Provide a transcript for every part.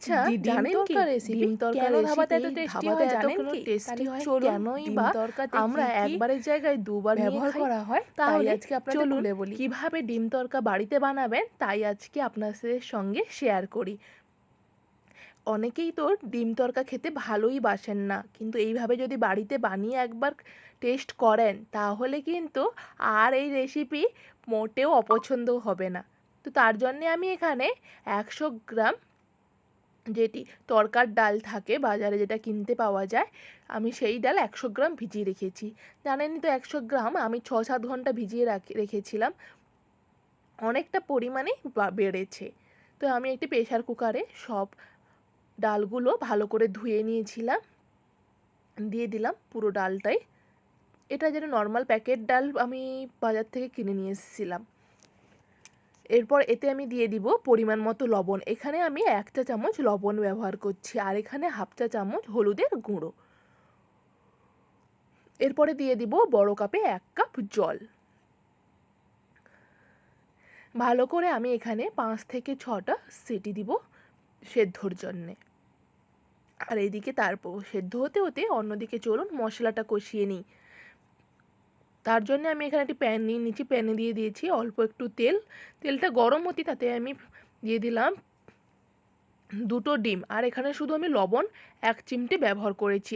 আচ্ছা জানেন কি? তরকা recipe ডিম তরকা ধাবাতে এত ধাবাতে হয়? জানেন কি? টেস্টি হয় কেনই বা আমরা একবারের জায়গায় দুবার ব্যবহার করা হয়? তাহলে আজকে আপনাদের বলি। কীভাবে ডিম তরকা বাড়িতে বানাবেন তাই আজকে আপনাদের সঙ্গে শেয়ার করি। অনেকেই তো ডিম তরকা খেতে ভালোই বাসেন না কিন্তু এইভাবে যদি বাড়িতে বানিয়ে একবার টেস্ট করেন তাহলে কিন্তু আর এই রেসিপি মোটেও অপছন্দ হবে না। তো তার জন্যে আমি এখানে একশো গ্রাম যেটি তরকার ডাল থাকে, বাজারে যেটা কিনতে পাওয়া যায়, আমি সেই ডাল একশো গ্রাম ভিজিয়ে রেখেছি। জানেনই তো একশো গ্রাম আমি ছ সাত ঘণ্টা ভিজিয়ে রাখি, রেখেছিলাম। অনেকটা পরিমাণে বেড়েছে। তো আমি একটি প্রেশার কুকারে সব ডালগুলো ভালো করে ধুয়ে নিয়েছিলাম, দিয়ে দিলাম পুরো ডালটাই এটা যেন নর্মাল প্যাকেট ডাল আমি বাজার থেকে কিনে নিয়ে এসেছিলাম। এরপর এতে আমি দিয়ে দিব পরিমাণ মতো লবণ। এখানে আমি এক চা চামচ লবণ ব্যবহার করছি আর এখানে হাফ চা চামচ হলুদের গুঁড়ো। এরপরে দিয়ে দিব বড় কাপে এক কাপ জল। ভালো করে আমি এখানে পাঁচ থেকে ছটা সিটি দিব সেদ্ধর জন্যে। আর এইদিকে তারপর সেদ্ধ হতে হতে অন্যদিকে চলুন মশলাটা কষিয়ে নিই। তার জন্য আমি এখানে একটি প্যান নিয়ে নিচ্ছি। প্যানে দিয়ে দিয়েছি অল্প একটু তেল। তেলটা গরম হতে তাতে আমি দিয়ে দিলাম দুটো ডিম। আর এখানে শুধু আমি লবণ এক চিমটে ব্যবহার করেছি।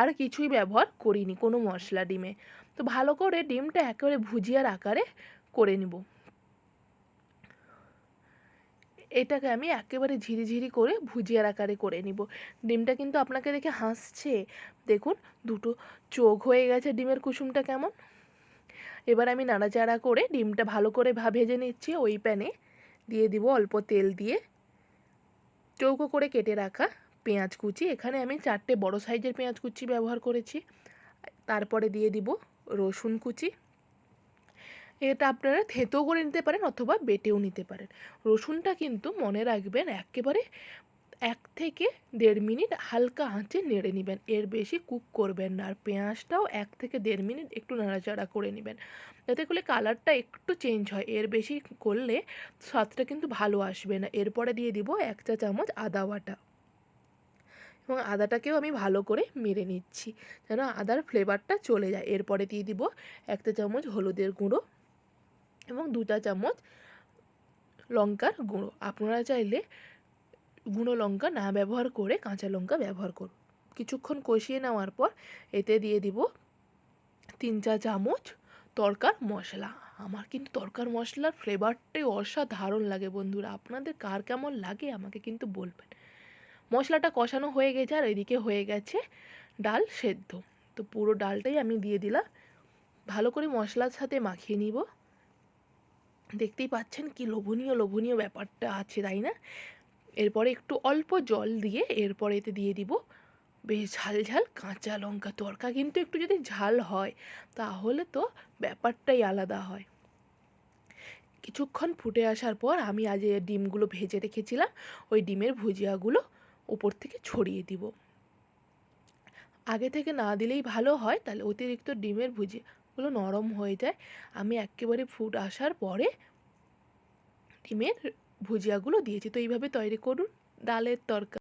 আর কিছুই ব্যবহার করিনি কোনো মশলা ডিমে। তো ভালো করে ডিমটা একেবারে ভুজিয়ার আকারে করে নিব। এটাকে আমি একেবারে ঝিরিঝিরি করে ভুজিয়ার আকারে করে নিব। ডিমটা কিন্তু আপনাকে দেখে হাসছে। দেখুন, দুটো চোখ হয়ে গেছে ডিমের কুসুমটা কেমন। এবার আমি নাড়াচাড়া করে ডিমটা ভালো করে ভেজে নিচ্ছি ওই প্যানে। দিয়ে দিব অল্প তেল দিয়ে। চৌকো করে কেটে রাখা পেঁয়াজ কুচি। এখানে আমি চারটে বড় সাইজের পেঁয়াজ কুচি ব্যবহার করেছি। তারপরে দিয়ে দিব রসুন কুচি। এটা আপনারা থেতো করে নিতে পারেন অথবা বেটেও নিতে পারেন। রসুনটা কিন্তু মনে রাখবেন একেবারে এক থেকে দেড় মিনিট হালকা আঁচে নেড়ে নেবেন। এর বেশি কুক করবেন না। আর পেঁয়াজটাও এক থেকে দেড় মিনিট একটু নাড়াচাড়া করে নেবেন। যাতে করে কালারটা একটু চেঞ্জ হয়। এর বেশি করলে স্বাদটা কিন্তু ভালো আসবে না। এরপরে দিয়ে দিব এক চা চামচ আদা বাটা। এবং আদাটাকেও আমি ভালো করে মেরে নিচ্ছি। যেন আদার ফ্লেভারটা চলে যায়। এরপরে দিয়ে দিব এক চা চামচ হলুদের গুঁড়ো এবং দু চা চামচ লঙ্কার গুঁড়ো। আপনারা চাইলে গুঁড়ো লঙ্কা না ব্যবহার করে কাঁচা লঙ্কা ব্যবহার করুন কিছুক্ষণ কষিয়ে নেওয়ার পর এতে দিয়ে দিব তিন চা চামচ তরকার মশলা। আমার কিন্তু তরকার মশলার ফ্লেভারটাই অসাধারণ লাগে বন্ধুরা। আপনাদের কার কেমন লাগে আমাকে কিন্তু বলবেন। মশলাটা কষানো হয়ে গেছে আর এদিকে হয়ে গেছে ডাল সেদ্ধ। তো পুরো ডালটাই আমি দিয়ে দিলাম। ভালো করে মশলার সাথে মাখিয়ে নিব। দেখতেই পাচ্ছেন কি লোভনীয় লোভনীয় ব্যাপারটা আছে, তাই না? এরপরে একটু অল্প জল দিয়ে এরপরে এতে দিয়ে দিব বেশ ঝাল ঝাল কাঁচা লঙ্কা তরকা। কিন্তু একটু যদি ঝাল হয়, তাহলে তো ব্যাপারটাই আলাদা হয়। কিছুক্ষণ ফুটে আসার পর আমি আজ ডিমগুলো ভেজে রেখেছিলাম। ওই ডিমের ভুজিয়াগুলো উপর থেকে ছড়িয়ে দিব। আগে থেকে না দিলেই ভালো হয়, তাহলে অতিরিক্ত ডিমের ভুজিয়াগুলো নরম হয়ে যায়। আমি একেবারে ফুট আসার পরে ডিমের ভুজিয়াগুলো দিয়েছি। তো এইভাবে তৈরি করুন। ডালের তরকা